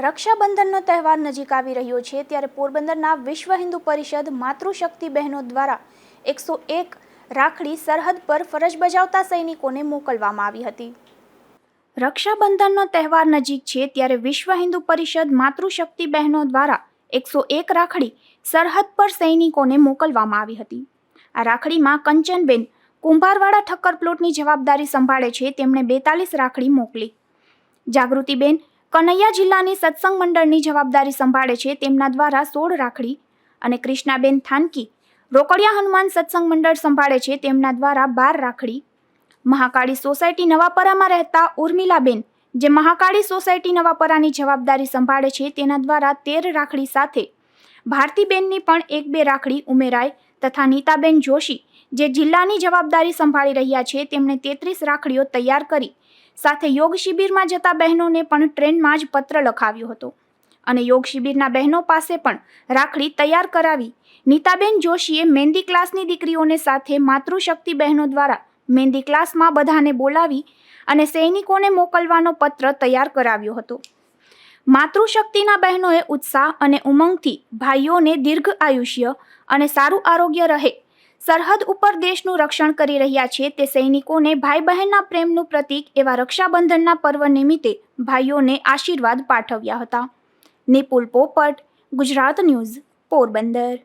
રક્ષાબંધનનો તહેવાર નજીક આવી રહ્યો છે, ત્યારે પોરબંદરના વિશ્વ હિન્દુ પરિષદ માતૃશક્તિ બહેનો દ્વારા એકસો એક રાખડી સરહદ પર ફરજ બજાવતા સૈનિકોને મોકલવામાં આવી હતી. રક્ષાબંધનનો તહેવાર નજીક છે, ત્યારે વિશ્વ હિન્દુ પરિષદ માતૃશક્તિ બહેનો દ્વારા એકસો એક રાખડી સરહદ પર સૈનિકોને મોકલવામાં આવી હતી. આ રાખડીમાં કંચનબેન કુંભારવાડા ઠક્કર પ્લોટની જવાબદારી સંભાળે છે, તેમણે બેતાલીસ રાખડી મોકલી. જાગૃતિબેન કનૈયા જિલ્લાની સત્સંગ મંડળની જવાબદારી સંભાળે છે તેમના દ્વારા સોળ રાખડી અને કૃષ્ણાબેન થાનકી, રોકડિયા હનુમાન સત્સંગ મંડળ સંભાળે છે તેમના દ્વારા બાર રાખડી. મહાકાળી સોસાયટી નવાપરામાં રહેતા ઉર્મિલાબેન, જે મહાકાળી સોસાયટી નવાપરાની જવાબદારી સંભાળે છે તેના દ્વારા તેર રાખડી સાથે ભારતીબેનની પણ એક બે રાખડી ઉમેરાય તથા નીતાબેન જોશી, જે જિલ્લાની જવાબદારી સંભાળી રહ્યા છે, તેમણે તેત્રીસ રાખડીઓ તૈયાર કરી. સાથે યોગ શિબિરમાં જતા બહેનોને પણ ટ્રેનમાં જ પત્ર લખાવ્યો હતો. અને યોગ શિબિરના બહેનો પાસે પણ રાખડી તૈયાર કરાવી. નીતાબેન જોશીએ મહેંદી ક્લાસની દીકરીઓને સાથે માતૃશક્તિ બહેનો દ્વારા મહેંદી ક્લાસમાં બધાને બોલાવી અને સૈનિકોને મોકલવાનો પત્ર તૈયાર કરાવ્યો હતો. માતૃશક્તિના બહેનોએ ઉત્સાહ અને ઉમંગથી ભાઈઓને દીર્ઘ આયુષ્ય અને સારું આરોગ્ય રહે. સરહદ ઉપર દેશનું રક્ષણ કરી રહ્યા છે તે સૈનિકોને ભાઈ બહેનના પ્રેમનું પ્રતીક એવા રક્ષાબંધનના પર્વ નિમિત્તે ભાઈઓને આશીર્વાદ પાઠવ્યા હતા. નિપુલ પોપટ, ગુજરાત ન્યૂઝ, પોરબંદર.